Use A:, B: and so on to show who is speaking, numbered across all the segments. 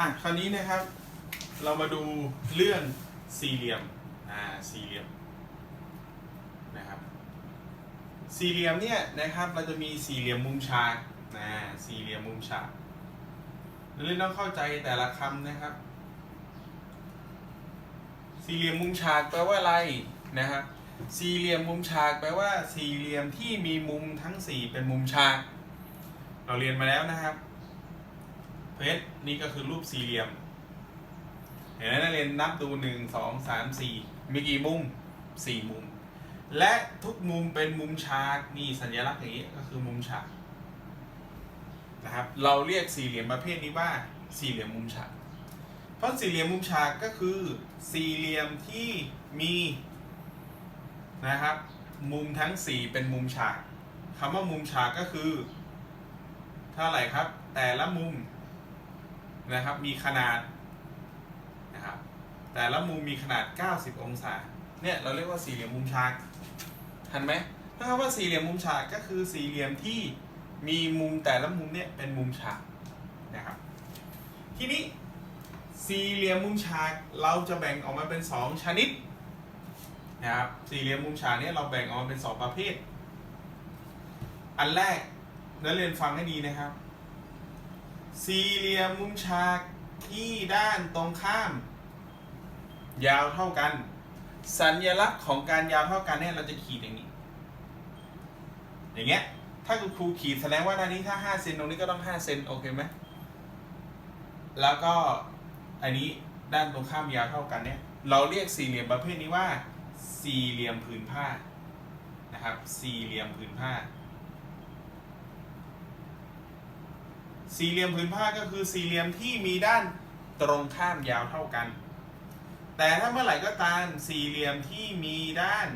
A: อะคราวนี้นะครับ เรามาดูเรื่องสี่เหลี่ยมอ่าสี่เหลี่ยมนะครับสี่เหลี่ยมเนี่ยนะครับเราจะมีสี่เหลี่ยมมุมฉากนะสี่เหลี่ยมมุมฉากเราเรียนต้องเข้าใจแต่ละคำนะครับ สี่เหลี่ยมมุมฉากแปลว่าอะไรนะครับสี่เหลี่ยมมุมฉากแปลว่าสี่เหลี่ยมที่มีมุมทั้งสี่เป็นมุมฉาก เราเรียนมาแล้วนะครับ เพชรนี่ก็คือรูปสี่เหลี่ยม เห็นไหมนักเรียนนับดูหนึ่งสองสามสี่มีกี่มุมสี่มุม และทุกมุมเป็นมุมฉากนี่สัญลักษณ์อย่างนี้ก็คือมุมฉากนะครับเราเรียกสี่เหลี่ยมประเภทนี้ว่าสี่เหลี่ยมมุมฉาก เพราะสี่เหลี่ยมมุมฉากก็คือสี่เหลี่ยมที่มีนะครับมุมทั้งสี่เป็นมุมฉากคำว่ามุมฉากก็คือ เท่าไหร่ครับ แต่ละมุม นะครับ มีขนาดนะครับแต่ละมุมมีขนาด 90 องศา เนี่ยเราเรียกว่าสี่เหลี่ยมมุมฉากทันไหมถ้าคำว่าสี่เหลี่ยมมุมฉากก็คือสี่เหลี่ยมที่มีมุมแต่ละมุมเนี่ยเป็นมุมฉากนะครับ ทีนี้สี่เหลี่ยมมุมฉากเราจะแบ่งออกมาเป็น 2 ชนิดนะครับสี่เหลี่ยมมุมฉากเนี่ยเราแบ่งออกมาเป็น 2 ประเภท อันแรกนักเรียนฟังให้ดีนะครับ สี่เหลี่ยมมุมฉากที่ด้านตรงข้าม ยาวเท่ากัน สัญลักษณ์ของการยาวเท่ากันเนี่ยเราจะขีดอย่างนี้ อย่างเงี้ย ถ้าคุณครูขีดแสดงว่าด้านนี้ถ้า5เซนตรงนี้ก็ต้อง5เซนโอเคไหมแล้วก็อันนี้ด้านตรงข้ามยาวเท่ากันเนี่ยเราเรียกสี่เหลี่ยมประเภทนี้ว่า สี่เหลี่ยมผืนผ้านะครับ สี่เหลี่ยมผืนผ้า สี่เหลี่ยมผืนผ้าก็คือสี่เหลี่ยมที่มีด้านตรงข้ามยาวเท่ากัน แต่ถ้าเมื่อไหร่ก็ตามสี่เหลี่ยมที่มีด้าน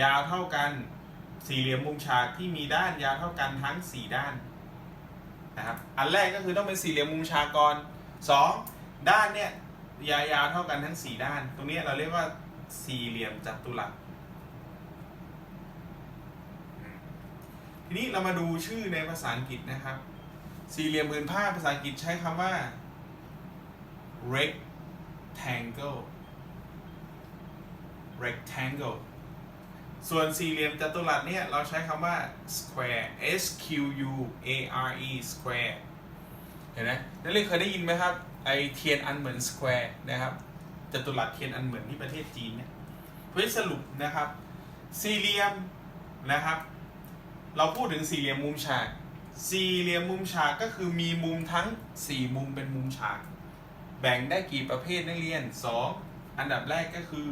A: ยาวเท่ากัน สี่เหลี่ยมมุมฉากที่มีด้านยาวเท่ากันทั้งสี่ด้านนะครับอันแรกก็คือต้องเป็นสี่เหลี่ยมมุมฉากก่อนสองด้านเนี่ยยาวยาวเท่ากันทั้งสี่ด้าน ตรงนี้เราเรียกว่าสี่เหลี่ยมจัตุรัสทีนี้เรามาดูชื่อในภาษาอังกฤษนะครับ สี่เหลี่ยมผืนผ้าภาษาอังกฤษใช้คำว่า rectangle rectangle ส่วนสี่เหลี่ยมจัตุรัสเนี่ย เราใช้คำว่า square s q u a r e square เห็นไหมนักเรียนเคยได้ยินไหมครับ ไอเทียนอันเหมือน square นะครับจัตุรัสเทียนอันเหมือนที่ประเทศจีนเนี่ยเพื่อสรุปนะครับ สี่เหลี่ยมนะครับ เราพูดถึงสี่เหลี่ยมมุมฉาก สี่เหลี่ยมมุมฉากก็คือมีมุมทั้ง 4 มุมเป็นมุมฉาก แบ่งได้กี่ประเภทนักเรียน 2 อันดับแรกก็คือ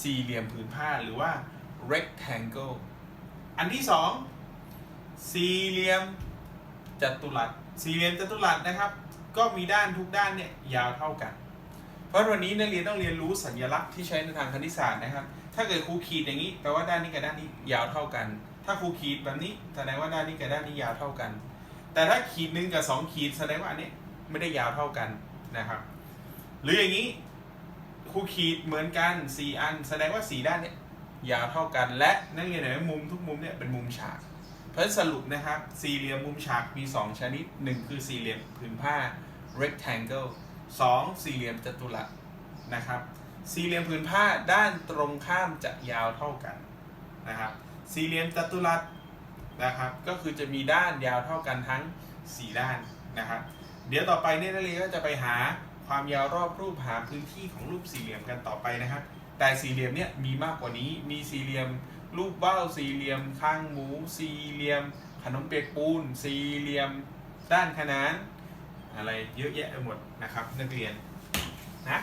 A: สี่เหลี่ยมผืนผ้าหรือว่า rectangle อันที่ 2 สี่เหลี่ยมจัตุรัส สี่เหลี่ยมจัตุรัสนะครับ ก็มีด้านทุกด้านเนี่ยยาวเท่ากัน เพราะวันนี้นักเรียนต้องเรียนรู้สัญลักษณ์ที่ใช้ในทางคณิตศาสตร์นะครับ ถ้าเกิดครูขีดอย่างนี้แปลว่าด้านนี้กับด้านนี้ยาวเท่ากัน ถ้าครูขีดแบบนี้แสดงว่าด้านนี้กับด้านนี้ยาวเท่ากัน แต่ถ้าขีดหนึ่งกับสองขีดแสดงว่าอันนี้ไม่ได้ยาวเท่ากันนะครับ หรืออย่างนี้ครูขีดเหมือนกันสี่อัน แสดงว่าสี่ด้านเนี้ยยาวเท่ากัน และนักเรียนเห็นไหมมุมทุกมุมเนี่ยเป็นมุมฉาก เพราะสรุปนะครับ สี่เหลี่ยมมุมฉากมี 2 ชนิด 1 คือสี่เหลี่ยมผืนผ้า rectangle 2 สี่เหลี่ยมจัตุรัสนะครับ สี่เหลี่ยมผืนผ้าด้านตรงข้ามจะยาวเท่ากันนะครับ สี่เหลี่ยมจัตุรัสนะครับ ก็คือจะมีด้านยาวเท่ากันทั้ง 4 ด้านนะครับ เดี๋ยวต่อไปเนี่ยนักเรียนก็จะไปหาความยาวรอบรูปหาพื้นที่ของรูปสี่เหลี่ยมกันต่อไปนะครับ แต่สี่เหลี่ยมเนี่ยมีมากกว่านี้ มีสี่เหลี่ยมรูปว่าวสี่เหลี่ยมข้างหมู สี่เหลี่ยม ขนมเปียกปูน สี่เหลี่ยม ด้านขนาน อะไรเยอะแยะไปหมดนะครับ นักเรียนนะ